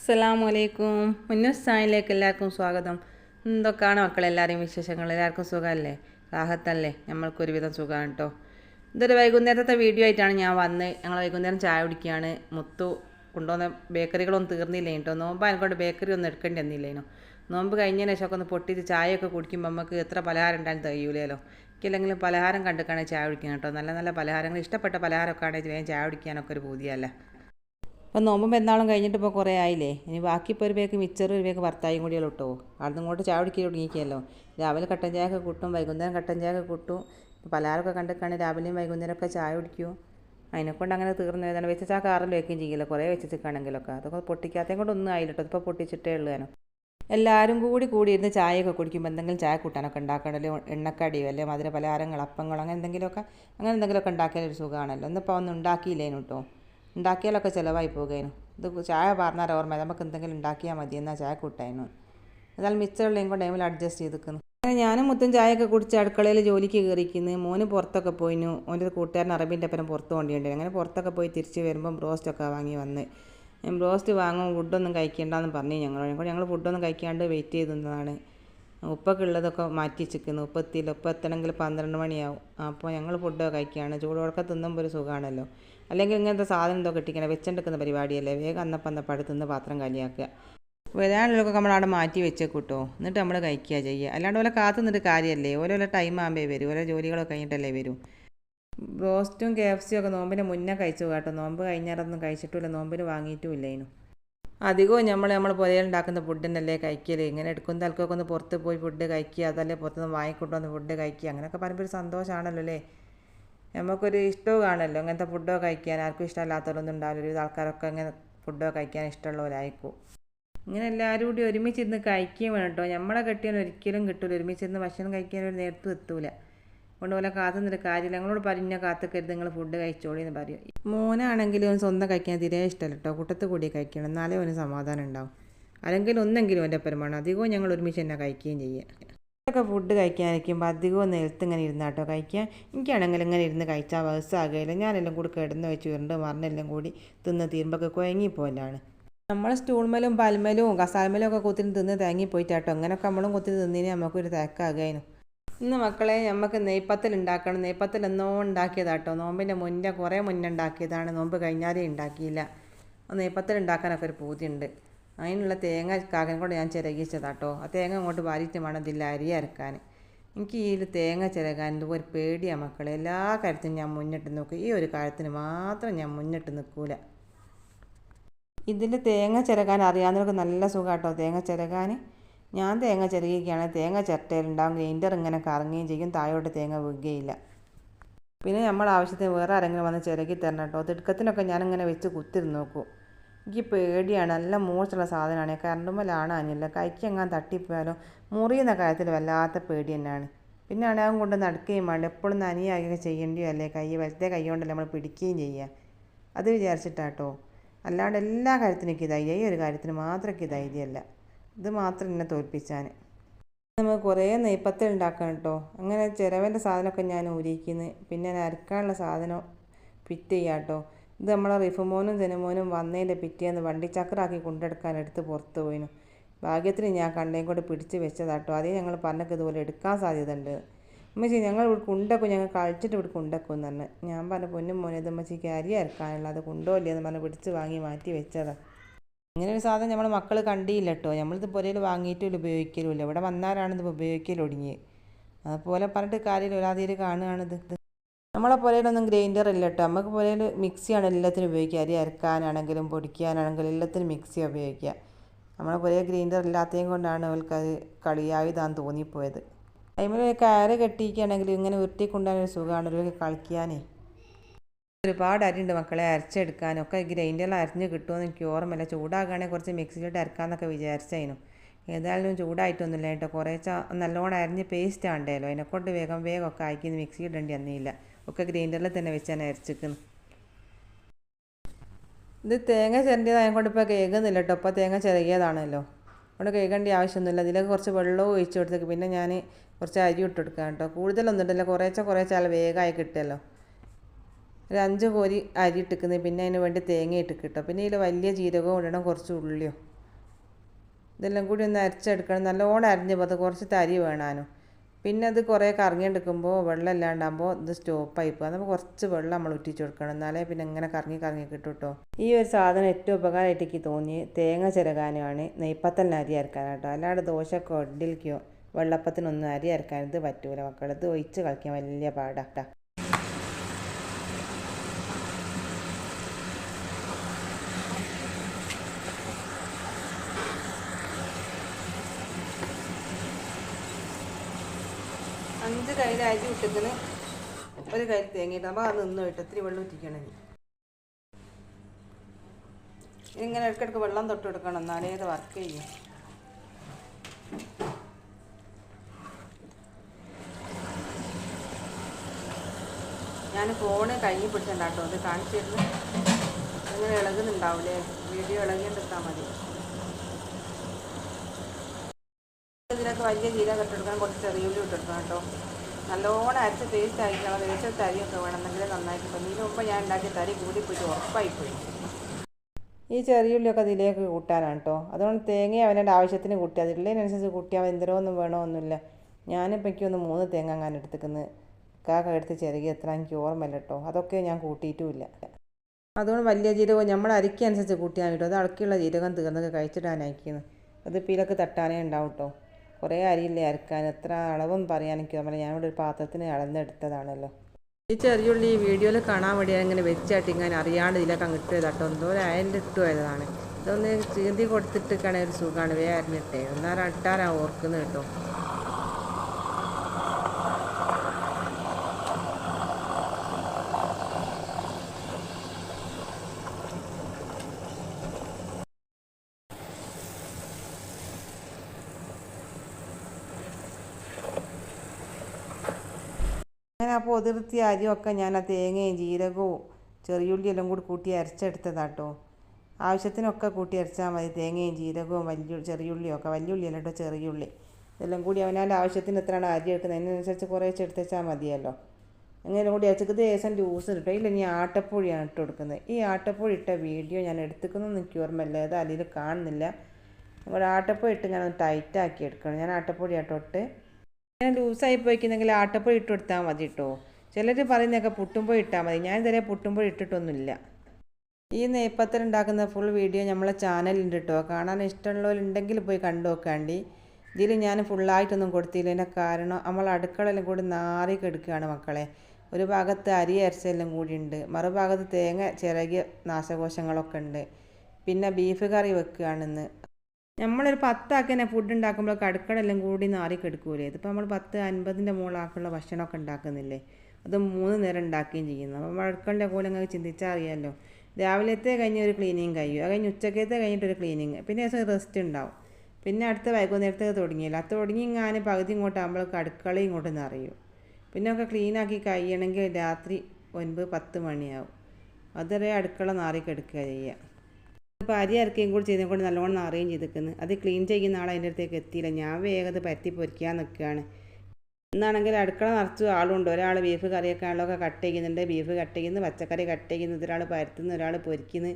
അസ്സലാമു അലൈക്കും മുന്നുസ്ഥാനിലേക്ക് എല്ലാവർക്കും സ്വാഗതം. എന്തൊക്കെയാണ് മക്കളെല്ലാവരെയും വിശേഷങ്ങൾ എല്ലാവർക്കും സുഖമല്ലേ? റാഹത്തല്ലേ? നമ്മൾക്കൊരുവിധം സുഖമാണ് കേട്ടോ. ഇതൊരു വൈകുന്നേരത്തെ വീഡിയോ ആയിട്ടാണ് ഞാൻ വന്ന് ഞങ്ങൾ വൈകുന്നേരം ചായ കുടിക്കുകയാണ്. മുത്തു കൊണ്ടുവന്ന ബേക്കറികളൊന്നും തീർന്നില്ലേ കേട്ടോ. നോമ്പ് അതിനെക്കൊണ്ട് ബേക്കറി ഒന്നും എടുക്കേണ്ടി വന്നില്ലേനോ. നോമ്പ് കഴിഞ്ഞതിന് ശേഷമൊക്കെ ഒന്ന് പൊട്ടിച്ച് ചായയൊക്കെ കുടിക്കുമ്പോൾ നമുക്ക് എത്ര പലഹാരം ഉണ്ടായാലും തികയൂലല്ലോ. എനിക്കല്ലെങ്കിലും പലഹാരം കണ്ടിട്ടാണ് ചായ കുടിക്കുന്നത് കേട്ടോ. നല്ല നല്ല പലഹാരങ്ങൾ ഇഷ്ടപ്പെട്ട പലഹാരമൊക്കെ ആണെങ്കിൽ വേഗം ചായ കുടിക്കാനൊക്കെ ഒരു പൂതിയല്ല? ഇപ്പം നോമ്പും പെരുന്നാളും കഴിഞ്ഞിട്ട് ഇപ്പോൾ കുറേ ആയില്ലേ? ഇനി ബാക്കി ഇപ്പോൾ ഒരു പേക്ക് മിച്ചറും ഒരു പേക്ക് ഭർത്തായും കൂടിയല്ലോ കേട്ടോ അവിടെ ഇങ്ങോട്ട് ചാവടിക്ക് കുടിക്കാൻ തുടങ്ങിയിരിക്കുമല്ലോ രാവിലെ കട്ടൻ ചായ ഒക്കെ കൂട്ടും വൈകുന്നേരം കട്ടൻ ചായ ഒക്കെ കൂട്ടും പലഹാരമൊക്കെ കണ്ടിട്ടാണ് രാവിലെയും വൈകുന്നേരം ഒക്കെ ചായ കുടിക്കും. അതിനെക്കൊണ്ട് അങ്ങനെ തീർന്നു ഏതാണ് വെച്ചാൽ ആ കാറിൽ വെക്കുകയും ചെയ്യില്ല. കുറേ വെച്ചിട്ടാണെങ്കിലൊക്കെ അതൊക്കെ പൊട്ടിക്കാത്തതും കൊണ്ട് ഒന്നും ആയില്ല കേട്ടോ. ഇപ്പോൾ പൊട്ടിച്ചിട്ടേ ഉള്ളൂ ഞാനോ. എല്ലാവരും കൂടി കൂടി ഇരുന്ന് ചായയൊക്കെ കുടിക്കുമ്പോൾ എന്തെങ്കിലും ചായ കൂട്ടാനൊക്കെ ഉണ്ടാക്കണമല്ലോ എണ്ണക്കടിയോ അല്ലെ? മധുര പലഹാരങ്ങൾ അപ്പങ്ങളോ അങ്ങനെ എന്തെങ്കിലുമൊക്കെ അങ്ങനെ എന്തെങ്കിലുമൊക്കെ ഉണ്ടാക്കിയാലൊരു സുഖമാണല്ലോ ഇന്നിപ്പോൾ ഒന്നും ഉണ്ടാക്കിയില്ലേനു കേട്ടോ ഉണ്ടാക്കിയാലൊക്കെ ചിലവായി പോകുകയായിരുന്നു. ഇത് ചായ പറഞ്ഞാൽ ഓർമ്മ നമുക്ക് എന്തെങ്കിലും ഉണ്ടാക്കിയാൽ മതി എന്നാൽ ചായ കൂട്ടായിരുന്നു. എന്നാൽ മിച്ചറുള്ളതും കൊണ്ട് ടൈമിൽ അഡ്ജസ്റ്റ് ചെയ്തിരിക്കുന്നു അങ്ങനെ ഞാനും മുത്തും ചായയൊക്കെ കുടിച്ച് അടുക്കളയിൽ ജോലിക്ക് കയറിക്കുന്നു മോന് പുറത്തൊക്കെ പോയിനു. ഓന്റെ കൂട്ടുകാരൻ അറബിന്റെ അപ്പം പുറത്ത് കൊണ്ടുപോയി അങ്ങനെ പുറത്തൊക്കെ പോയി തിരിച്ച് വരുമ്പം ബ്രോസ്റ്റൊക്കെ വാങ്ങി വന്ന്. ബ്രോസ്റ്റ് വാങ്ങും ഫുഡൊന്നും കഴിക്കേണ്ടെന്ന് പറഞ്ഞു ഞങ്ങൾ ഞങ്ങൾ ഫുഡൊന്നും കഴിക്കാണ്ട് വെയിറ്റ് ചെയ്തതാണ് ഉപ്പൊക്കെ ഉള്ളതൊക്കെ മാറ്റി വെച്ചിരിക്കുന്നു. ഉപ്പ് എത്തിയില്ല എത്തണമെങ്കിൽ പന്ത്രണ്ട് മണിയാവും. അപ്പോൾ ഞങ്ങൾ ഫുഡ് കഴിക്കുകയാണ് ചൂടോടൊക്കെ തിന്നുമ്പോൾ ഒരു സുഖമാണല്ലോ അല്ലെങ്കിൽ ഇങ്ങനത്തെ സാധനം എന്തോ കിട്ടിക്കണം വെച്ചെടുക്കുന്ന പരിപാടിയല്ലേ? വേഗം അന്നപ്പം അന്നപ്പം അടുത്ത് നിന്ന് പാത്രം കാലിയാക്കുക. വരാനുള്ളതൊക്കെ നമ്മൾ അവിടെ മാറ്റി വെച്ചേക്കൂട്ടോ. എന്നിട്ട് നമ്മൾ കഴിക്കുക ചെയ്യുക. അല്ലാണ്ട് ഓലെ കാത്തു നിന്നിട്ട് കാര്യമല്ലേ ഓരോ ടൈം ആകുമ്പോൾ വരും. ഓരോ ജോലികളൊക്കെ കഴിഞ്ഞിട്ടല്ലേ വരും? ബ്രോസ്റ്റും കെ എഫ് സിയും ഒക്കെ നോമ്പിന് മുന്നേ കഴിച്ചു കേട്ടോ. നോമ്പ് കഴിഞ്ഞാറൊന്നും കഴിച്ചിട്ടില്ല നോമ്പിന് വാങ്ങിയിട്ടും ഇല്ലേനു. അധികവും നമ്മൾ നമ്മൾ പുരയിലുണ്ടാക്കുന്ന ഫുഡ് കഴിക്കൽ ഇങ്ങനെ എടുക്കുന്ന തൽക്കൊക്കെ ഒന്ന് പുറത്ത് പോയി ഫുഡ് കഴിക്കുക. അതല്ലേ പുറത്തുനിന്ന് വാങ്ങിക്കൊണ്ടുവന്ന് ഫുഡ് കഴിക്കുക. അങ്ങനെയൊക്കെ പറയുമ്പോൾ ഒരു സന്തോഷമാണല്ലോ അല്ലേ? നമുക്കൊരു ഇഷ്ടവും കാണുമല്ലോ ഇങ്ങനത്തെ ഫുഡോ കഴിക്കാൻ ആർക്കും ഇഷ്ടമല്ലാത്തവരൊന്നും ഉണ്ടാവില്ല. ഒരു ആൾക്കാരൊക്കെ ഇങ്ങനെ ഫുഡോ കഴിക്കാൻ ഇഷ്ടമുള്ളവരായിരിക്കും. ഇങ്ങനെ എല്ലാവരും കൂടി ഒരുമിച്ചിരുന്ന് കഴിക്കുകയും വേണം കേട്ടോ നമ്മളെ കെട്ടിയാൽ ഒരിക്കലും കിട്ടില്ല ഒരുമിച്ചിരുന്ന് ഭക്ഷണം കഴിക്കാൻ ഒരു നേരത്തും എത്തൂല. കൊണ്ട് പോലെ കാത്തു നിന്നിട്ട് കാര്യമില്ല. ഞങ്ങളോട് പറഞ്ഞ കാത്തുക്കരുത്. നിങ്ങൾ ഫുഡ് കഴിച്ചോളി എന്ന് പറയും. മോനാണെങ്കിലും സ്വന്തം കഴിക്കാൻ തീരെ ഇഷ്ടമല്ല കേട്ടോ കൂട്ടത്ത് കൂടി കഴിക്കണം. എന്നാലേ അവന് സമാധാനം ഉണ്ടാവും. അല്ലെങ്കിൽ ഒന്നെങ്കിലും എന്റെ പരമാണ് അധികവും ഞങ്ങൾ ഒരുമിച്ച് തന്നെ കഴിക്കുകയും ചെയ്യുക ഒക്കെ ഫുഡ് കഴിക്കാനിരിക്കുമ്പോൾ അധികവും നിലത്ത് ഇങ്ങനെ ഇരുന്നാട്ടോ കഴിക്കാൻ. എനിക്കാണെങ്കിൽ ഇങ്ങനെ ഇരുന്ന് കഴിച്ചാൽ വയസ്സാകുകയില്ല ഞാനെല്ലാം കൂടി കിടന്ന് വെച്ച് ഉരുണ്ട് മറന്നെല്ലാം കൂടി തിന്ന് തീരുമ്പോൾ കുഴങ്ങിപ്പോലാണ് നമ്മൾ സ്റ്റൂൺമലും പൽമലും കസാൽമലും ഒക്കെ കുത്തിരി തിന്ന് തേങ്ങിപ്പോയിട്ടാട്ടോ. അങ്ങനെയൊക്കെ നമ്മളും കുത്തിരി തിന്നിന് നമുക്കൊരു തേക്കാകായിരുന്നു ഇന്ന് മക്കളെ നമുക്ക് നെയ്പ്പത്തൽ ഉണ്ടാക്കണം നെയ്പ്പത്തൽ എന്നോ ഉണ്ടാക്കിയതാട്ടോ. നോമ്പിന്റെ മുന്നേ കുറേ മുന്നേ ഉണ്ടാക്കിയതാണ്. നോമ്പ് കഴിഞ്ഞാലേ ഉണ്ടാക്കിയില്ല നെയ്പ്പത്തൽ ഉണ്ടാക്കാനൊക്കെ ഒരു പൂതിയുണ്ട്. അതിനുള്ള തേങ്ങ കാകനെ കൊണ്ട് ഞാൻ ചിരകിച്ചതാട്ടോ. ആ തേങ്ങ അങ്ങോട്ട് വാരിയിട്ട് വേണം ഇതിൽ അരി അരക്കാൻ. എനിക്ക് ഈ തേങ്ങ ചിരകാൻ ഒരു പേടിയാണ് മക്കളെ. എല്ലാ കാര്യത്തിനും ഞാൻ മുന്നിട്ട് നോക്കും ഈ ഒരു കാര്യത്തിന് മാത്രം ഞാൻ മുന്നിട്ട് നിൽക്കൂല. ഇതിൽ തേങ്ങ ചിരകാൻ അറിയാവുന്നവർക്ക് നല്ല സുഖമാട്ടോ തേങ്ങ ചിരകാൻ ഞാൻ തേങ്ങ ചിരകിക്കുകയാണ്. തേങ്ങ ചിരട്ടയിലുണ്ടാവും ഗ്രൈൻഡർ ഇങ്ങനെ കറങ്ങുകയും ചെയ്യും. താഴോട്ട് തേങ്ങ വീഴുകയില്ല പിന്നെ നമ്മൾ ആവശ്യത്തിന് വേറെ ആരെങ്കിലും വന്ന് ചിരകി തരണം കേട്ടോ. തിടുക്കത്തിനൊക്കെ ഞാനിങ്ങനെ വെച്ച് കുത്തിരുന്ന് നോക്കും. എനിക്ക് പേടിയാണ്. നല്ല മൂർച്ചുള്ള സാധനമാണ്. കറണ്ടുമ്മലാണ് അനില്ല കൈക്കെങ്ങാൻ തട്ടിപ്പോയാലോ മുറിയുന്ന കാര്യത്തിൽ വല്ലാത്ത പേടി തന്നെയാണ്. പിന്നെ അണയാൻ കൊണ്ട് നടക്കുകയും വേണ്ട. എപ്പോഴും നനിയാകുക ചെയ്യേണ്ടിയോ അല്ലേ കൈ വലത്തെ കൈ കൊണ്ടല്ലേ നമ്മൾ പിടിക്കുകയും ചെയ്യുക. അത് വിചാരിച്ചിട്ടാട്ടോ. അല്ലാണ്ട് എല്ലാ കാര്യത്തിനും എനിക്ക് ധൈര്യം. ഈ ഒരു കാര്യത്തിന് മാത്രം എനിക്ക് ധൈര്യമല്ല. ഇത് മാത്രം എന്നെ തോൽപ്പിച്ചാൻ. നമ്മൾ കുറേ നെയ്പ്പത്തൽ ഉണ്ടാക്കണം കേട്ടോ. അങ്ങനെ ചിരവന്റെ സാധനമൊക്കെ ഞാൻ ഊരിക്കുന്നത് പിന്നെ അരക്കാനുള്ള സാധനം ഫിറ്റ് ചെയ്യാം കേട്ടോ. ഇത് നമ്മളെ റിഫുമോനും ജനുമോനും വന്നതിന്റെ പിറ്റേന്ന് വണ്ടിച്ചക്രാക്കി കൊണ്ടെടുക്കാൻ എടുത്ത് പുറത്ത് പോയിനു. ഭാഗ്യത്തിന് ഞാൻ കണ്ടേം കൂടെ പിടിച്ച് വെച്ചതാട്ടോ. അതേ ഞങ്ങൾ പറഞ്ഞൊക്കെ ഇതുപോലെ എടുക്കാൻ സാധ്യത ഉണ്ട് ഉമ്മച്ചി ഞങ്ങൾ ഇവിടെ കൊണ്ടക്കും ഞങ്ങൾ കളിച്ചിട്ട് ഇവിടെ കൊണ്ടക്കും പറഞ്ഞു. ഞാൻ പറഞ്ഞ പൊന്നും മോനെ ഇത് ഉമ്മച്ചിക്ക് അരി അരക്കാനുള്ള അത് കൊണ്ടോ എന്ന് പറഞ്ഞ് പിടിച്ച് വാങ്ങി മാറ്റി വെച്ചതാണ് ഇങ്ങനെ ഒരു സാധനം നമ്മൾ മക്കൾ കണ്ടിയില്ല കേട്ടോ നമ്മളിത് പുരയിൽ വാങ്ങിയിട്ടും ഉപയോഗിക്കലുമില്ല. ഇവിടെ വന്നാലാണ് ഇത് ഉപയോഗിക്കലൊടുങ്ങി അതുപോലെ പറഞ്ഞിട്ട് കാര്യമില്ല. ഒരാതിയിൽ കാണുകയാണിത് നമ്മളെ പോലെയൊന്നും ഗ്രൈൻഡർ ഇല്ല കേട്ടോ നമുക്ക് പോലെ മിക്സിയാണ് എല്ലാത്തിനും ഉപയോഗിക്കുക. അരി അരക്കാനാണെങ്കിലും പൊടിക്കാനാണെങ്കിലും എല്ലാത്തിനും മിക്സി ഉപയോഗിക്കുക. നമ്മളെ പോലെ ഗ്രൈൻഡർ ഇല്ലാത്തതും കൊണ്ടാണ് അവൾക്ക് അത് കളിയാവിതാന്ന് തോന്നിപ്പോയത് അതിമേൽ കയറ് കെട്ടിയിരിക്കുകയാണെങ്കിൽ ഇങ്ങനെ ഉരുട്ടി കൊണ്ടുപോകാൻ സുഖമാണ്. ഒരു കളിക്കാനേ. ഒരുപാട് അരിയുണ്ട് മക്കളെ. അരച്ചെടുക്കാനൊക്കെ ഗ്രൈൻഡറിൽ അരിഞ്ഞ് കിട്ടുമെന്ന് എനിക്ക് ഓർമ്മയില്ല. ചൂടാക്കുകയാണെങ്കിൽ കുറച്ച് മിക്സിയിലിട്ട് അരക്കാമെന്നൊക്കെ വിചാരിച്ചതിനും ഏതായാലും ചൂടായിട്ടൊന്നുമില്ല കേട്ടോ. കുറേ നല്ലോണം അരിഞ്ഞ് പേസ്റ്റ് ആണ്ടല്ലോ അതിനെക്കൊണ്ട് വേഗം വേഗം ഒക്കെ അയക്കുന്ന മിക്സി ഇടേണ്ടി വന്നില്ല ഒക്കെ ഗ്രൈൻഡറിൽ തന്നെ വെച്ചാണ് അരച്ചിരിക്കുന്നത് ഇത് തേങ്ങ ചിരണ്ടിയതായത് കൊണ്ട് ഇപ്പോൾ കേൾക്കുന്നില്ല കേട്ടോ. ഇപ്പോൾ തേങ്ങ ചിരകിയതാണല്ലോ. അതുകൊണ്ട് കേൾക്കേണ്ട ആവശ്യമൊന്നുമില്ല. അതിലേക്ക് കുറച്ച് വെള്ളവും ഒഴിച്ചു കൊടുത്തേക്ക്. പിന്നെ ഞാൻ കുറച്ച് അരി ഇട്ട് കൊടുക്കാം കേട്ടോ. കൂടുതലൊന്നും ഇട്ടില്ല കുറേശ്ശെ കുറേശ്ശെ അല്ല വേഗമായി കിട്ടുമല്ലോ. ഒരു അഞ്ച് കോരി അരി ഇട്ടിക്കുന്നത് പിന്നെ അതിന് വേണ്ടി തേങ്ങ ഇട്ട് കിട്ടും. പിന്നെ ഇതിൽ വലിയ ജീരകവും ഇടണം. കുറച്ച് ഉള്ളിയോ. ഇതെല്ലാം കൂടി ഒന്ന് അരച്ചെടുക്കണം. നല്ലോണം അരിഞ്ഞപ്പോൾ അത് കുറച്ച് തരി വേണാനും പിന്നെ അത് കുറേ കറങ്ങിയെടുക്കുമ്പോൾ വെള്ളം ഇല്ലാണ്ടാകുമ്പോൾ ഇത് സ്റ്റോപ്പായി പോകും നമുക്ക് കുറച്ച് വെള്ളം നമ്മൾ ഉറ്റിച്ച് കൊടുക്കണം. എന്നാലേ പിന്നെ ഇങ്ങനെ കറങ്ങി കറങ്ങി കിട്ടും കേട്ടോ ഈ ഒരു സാധനം ഏറ്റവും ഉപകാരമായിട്ട് എനിക്ക് തോന്നി തേങ്ങ ചിരകാനുമാണ് നെയ്പ്പത്തലിന് അരി അരക്കാൻ കേട്ടോ അല്ലാണ്ട് ദോശക്കോ ഇഡ്ഡലിക്കോ വെള്ളപ്പത്തിനൊന്നും അരി അരക്കാൻ ഇത് പറ്റൂല മക്കളത് ഒഴിച്ച് കളിക്കാൻ വലിയ പാടാ അഞ്ച് കയ്യിൽ അരി ഇട്ടിക്കണ് ഒരു കൈ തേങ്ങയിട്ട് അപ്പോൾ അത് നിന്ന് വിട്ട് ഇത്തിരി വെള്ളം ഇട്ടിക്കണം ഇങ്ങനെ ഇടയ്ക്കിടയ്ക്ക് വെള്ളം തൊട്ട് കൊടുക്കണം. എന്നാലേ ഇത് വർക്ക് ചെയ്യും. ഞാൻ ഫോണ് കയ്യിൽ പിടിച്ചിട്ടുണ്ടാട്ടോ അത് കാണിച്ചിരുന്നു ഇങ്ങനെ ഇളകുന്നുണ്ടാവില്ലേ വീഡിയോ ഇളകിയെടുത്താൽ മതി. ഇതിനൊക്കെ വലിയ ജീര ഇട്ടെടുക്കണം കുറച്ച് ചെറിയ ഉള്ളി ഇട്ടെടുക്കണം കേട്ടോ. നല്ലോണം അരച്ച് ടേസ്റ്റ് ആയിരിക്കണം. വേസ്റ്റ് തരിയൊക്കെ വേണം. എന്നെങ്കിലേ നന്നായിട്ട് കിട്ടും ഇതിന് മുമ്പ് ഞാൻ ഉണ്ടാക്കിയ തരി കൂടിപ്പോയിട്ട് ഉറപ്പായിപ്പോയി. ഈ ചെറിയുള്ളിയൊക്കെ അതിലേക്ക് കൂട്ടാനാണ് കേട്ടോ. അതുകൊണ്ട് തേങ്ങ അവന്റെ ആവശ്യത്തിന് കൂട്ടി. അതിലുള്ളതിനനുസരിച്ച് കൂട്ടിയാൽ എന്തരോ വേണമൊന്നുമില്ല ഞാനിപ്പോൾ എനിക്കൊന്ന് മൂന്ന് തേങ്ങ അങ്ങനെ എടുത്തിക്കുന്നത് കാക്ക എടുത്ത് ചെറിയ എത്ര എനിക്ക് ഓർമ്മയില്ല കേട്ടോ. അതൊക്കെ ഞാൻ കൂട്ടിയിട്ടുമില്ല. അതുകൊണ്ട് വലിയ ജീരകം നമ്മൾ അരിക്കനുസരിച്ച് കൂട്ടിയാൽ കിട്ടും. അത് അടക്കിയുള്ള ജീരകം തീർന്നൊക്കെ കഴിച്ചിട്ടാണ് അത് പീലൊക്കെ തട്ടാനേ ഉണ്ടാവും കേട്ടോ. കുറേ അരിയില്ലേ അരക്കാൻ എത്ര അളവൊന്നും പറയാൻ എനിക്ക് ഓർമ്മയില്ല ഞാനിവിടെ ഒരു പാത്രത്തിന് അളന്നെടുത്തതാണല്ലോ. ഈ ചെറിയുള്ളി ഈ വീഡിയോയിൽ കാണാൻ വേണ്ടി അങ്ങനെ വെച്ചായിട്ട് ഇങ്ങനെ അറിയാണ്ട് ഇതിലൊക്കെ അങ്ങ് ഇട്ട് കേട്ടോ എന്തോ ഒരു അയന്റെ ഇട്ട് പോയതാണ്. ഇതൊന്ന് ചീന്തി കൊടുത്തിട്ടൊക്കെയാണെങ്കിൽ ഒരു സുഖമാണ്. വേറെ അരിഞ്ഞിട്ടേ ഒന്നാരം ഇട്ടാരാ ഓർക്കുന്നത് കേട്ടോ. അങ്ങനെ അപ്പോൾ ഒതിർത്തിയ അരിയൊക്കെ ഞാൻ ആ തേങ്ങയും ജീരകവും ചെറിയുള്ളി എല്ലാം കൂടി കൂട്ടി അരച്ചെടുത്തതാട്ടോ. ആവശ്യത്തിനൊക്കെ കൂട്ടി അരച്ചാൽ മതി. തേങ്ങയും ജീരകവും വലിയ ചെറിയുള്ളിയും ഒക്കെ വലിയുള്ളി അല്ല കേട്ടോ ചെറിയുള്ളി. ഇതെല്ലാം കൂടി അവനാന്റെ ആവശ്യത്തിന് എത്രയാണ് അരി എടുക്കുന്നത് അതിനനുസരിച്ച് കുറേശ്ശെ എടുത്തുവെച്ചാൽ മതിയല്ലോ. അങ്ങനെ കൂടി അരച്ചത് ദേശം ജ്യൂസ് കിട്ടും ഇല്ല ഇനി ആട്ടപ്പൊഴിയാണ് ഇട്ട് കൊടുക്കുന്നത്. ഈ ആട്ടപ്പൊഴി ഇട്ട വീഡിയോ ഞാൻ എടുത്തുക്കുന്നതെന്ന് എനിക്ക് ഓർമ്മയില്ല അത് അതിൽ കാണുന്നില്ല. നമ്മുടെ ആട്ടപ്പൊഴി ഇട്ട് ഞാൻ ടൈറ്റാക്കി എടുക്കണം. ഞാൻ ആട്ടപ്പൊഴി ആട്ടോ ഇട്ട് ഞാൻ ലൂസായി പോയിക്കുന്നെങ്കിൽ ആട്ടപ്പൊടി ഇട്ട് കൊടുത്താൽ മതി കേട്ടോ ചിലർ പറയുന്നതൊക്കെ പുട്ടുമ്പോൾ ഇട്ടാൽ മതി. ഞാൻ ഇതുവരെ പുട്ടുമ്പോൾ ഇട്ടിട്ടൊന്നുമില്ല. ഈ നെയ്പ്പത്തൽ ഉണ്ടാക്കുന്ന ഫുൾ വീഡിയോ നമ്മളെ ചാനലുണ്ട് കേട്ടോ കാണാൻ ഇഷ്ടമുള്ളവരുണ്ടെങ്കിൽ പോയി കണ്ടു നോക്കാണ്ടി. ഇതിൽ ഞാൻ ഫുള്ളായിട്ടൊന്നും കൊടുത്തില്ല. എന്റെ കാരണം നമ്മൾ അടുക്കളയിലും കൂടി നാറി കെടുക്കുകയാണ് മക്കളെ. ഒരു ഭാഗത്ത് അരി അരച്ചെല്ലാം കൂടി ഉണ്ട് മറുഭാഗത്ത് തേങ്ങ ചിറകിയ നാശകോശങ്ങളൊക്കെ ഉണ്ട് പിന്നെ ബീഫ് കറി വെക്കുകയാണെന്ന് നമ്മളൊരു പത്താക്കിനെ ഫുഡ് ഉണ്ടാക്കുമ്പോൾ കടുക്കടെല്ലാം കൂടി നാറി കെടുക്കൂലേ? ഇതിപ്പോൾ നമ്മൾ പത്ത് അൻപതിന്റെ മുകളാക്കുള്ള ഭക്ഷണമൊക്കെ ഉണ്ടാക്കുന്നില്ലേ? അത് മൂന്ന് നേരം ഉണ്ടാക്കുകയും ചെയ്യുന്നു. അപ്പോൾ വഴക്കളുടെ പോലെ അങ്ങനെ ചിന്തിച്ചാൽ അറിയാമല്ലോ രാവിലത്തെ കഴിഞ്ഞ് ഒരു ക്ലീനിങ് കഴിയും. അത് കഴിഞ്ഞ് ഉച്ചക്കത്തെ കഴിഞ്ഞിട്ടൊരു ക്ലീനിങ് പിന്നെ ദിവസം റെസ്റ്റ് ഉണ്ടാവും. പിന്നെ അടുത്ത വൈകുന്നേരത്തേക്ക് തുടങ്ങിയില്ല. അത് തുടങ്ങി ഞാൻ പകുതി ഇങ്ങോട്ടാകുമ്പോൾ കടുക്കള ഇങ്ങോട്ട് നിറയും. പിന്നെ ഒക്കെ ക്ലീനാക്കി കഴിയണമെങ്കിൽ രാത്രി ഒൻപത് പത്ത് മണിയാവും. അതുവരെ അടുക്കള നാറി കെടുക്കുക ചെയ്യുക. ഇപ്പോൾ അരി ഇറക്കുകയും കൂടി ചെയ്തത് കൊണ്ട് നല്ലോണം നിറയും ചെയ്തിരിക്കുന്നു. അത് ക്ലീൻ ചെയ്യുന്ന ആൾ അതിന്റെ അടുത്തേക്ക് എത്തിയില്ല. ഞാൻ വേഗം പരത്തി പൊരിക്കാൻ നിൽക്കുകയാണ്. എന്നാണെങ്കിൽ അടുക്കള നിറച്ച് ആളുണ്ട്. ഒരാൾ ബീഫ് കറിയൊക്കെ ആളൊക്കെ കട്ട് ചെയ്യുന്നുണ്ട്. ബീഫ് കട്ട് ചെയ്യുന്നു പച്ചക്കറി കട്ട് ചെയ്യുന്നു. ഒരാൾ പരത്തുന്നു ഒരാൾ പൊരിക്കുന്നു.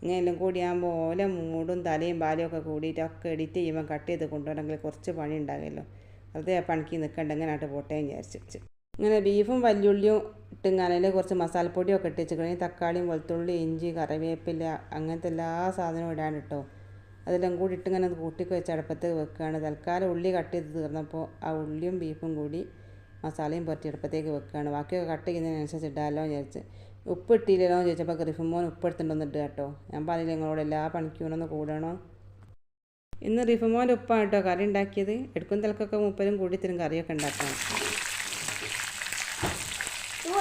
ഇങ്ങനെ എല്ലാം കൂടി ആകുമ്പോൾ ഓല മൂടും തലയും പാലും ഒക്കെ കൂടിയിട്ട് ഒക്കെ എഡിറ്റ് ചെയ്യുമ്പോൾ കട്ട് ചെയ്ത് കൊണ്ടുവരണമെങ്കിൽ കുറച്ച് പണി ഉണ്ടാകുമല്ലോ. വെറുതെ പണിക്ക് നിൽക്കണ്ട ഇങ്ങനെ പോട്ടെ വിചാരിച്ചു ഇങ്ങനെ ബീഫും വല്യുള്ളിയും ഇട്ടിങ്ങനെ കുറച്ച് മസാലപ്പൊടിയൊക്കെ ഇട്ട് വെച്ചിട്ടുണ്ടെങ്കിൽ തക്കാളിയും വെളുത്തുള്ളി ഇഞ്ചി കറിവേപ്പില അങ്ങനത്തെ എല്ലാ സാധനവും ഇടാൻ കേട്ടോ അതെല്ലാം കൂടി ഇട്ട് ഇങ്ങനെ കൂട്ടി വെച്ച് അടുപ്പത്ത് വെക്കുകയാണ് തൽക്കാലം ഉള്ളി കട്ട് ചെയ്ത് തീർന്നപ്പോൾ ആ ഉള്ളിയും ബീഫും കൂടി മസാലയും പുരട്ടി അടുപ്പത്തേക്ക് വെക്കുകയാണ് ബാക്കിയൊക്കെ കട്ട് ചെയ്യുന്നതിനനുസരിച്ച് ഇടാമല്ലോ വിചാരിച്ച്. ഉപ്പ് ഇട്ടില്ലല്ലോ എന്ന് ചോദിച്ചപ്പോൾ റിഫുമോൻ ഉപ്പ് എടുത്തിട്ടുണ്ടെന്ന് ഇട്ട് കേട്ടോ. ഞാൻ പറഞ്ഞില്ല നിങ്ങളോട് എല്ലാ പണിക്കൂണൊന്ന് കൂടണോ? ഇന്ന് റിഫുമോന്റെ ഉപ്പാണ് കേട്ടോ കറി ഉണ്ടാക്കിയത്. എടുക്കും തിലക്കൊക്കെ മുപ്പരും കൂടി തരും കറിയൊക്കെ ഉണ്ടാക്കാം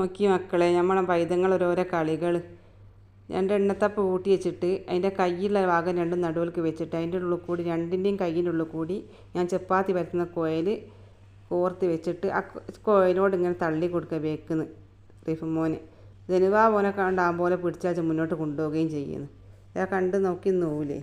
നോക്കി മക്കളെ നമ്മളെ പൈതങ്ങൾ ഓരോരോ കളികൾ രണ്ട് എണ്ണത്തപ്പ് കൂട്ടി വെച്ചിട്ട് അതിന്റെ കയ്യിലുള്ള ഭാഗം രണ്ടും നടുവിലേക്ക് വെച്ചിട്ട് അതിന്റെ ഉള്ളിൽ കൂടി രണ്ടിന്റെയും കയ്യിന്റെ ഉള്ളിൽ കൂടി ഞാൻ ചപ്പാത്തി പരത്തുന്ന കോയിൽ കോർത്ത് വെച്ചിട്ട് ആ കോയിലോട് ഇങ്ങനെ തള്ളി കൊടുക്കുക ബേക്കുന്ന് റിഫുമോന് ജനുവാ മോനെ കണ്ട് പോലെ പിടിച്ചാൽ മുന്നോട്ട് കൊണ്ടുപോവുകയും ചെയ്യുന്നു. ഇതാ കണ്ട് നോക്കി നോവില്ലേ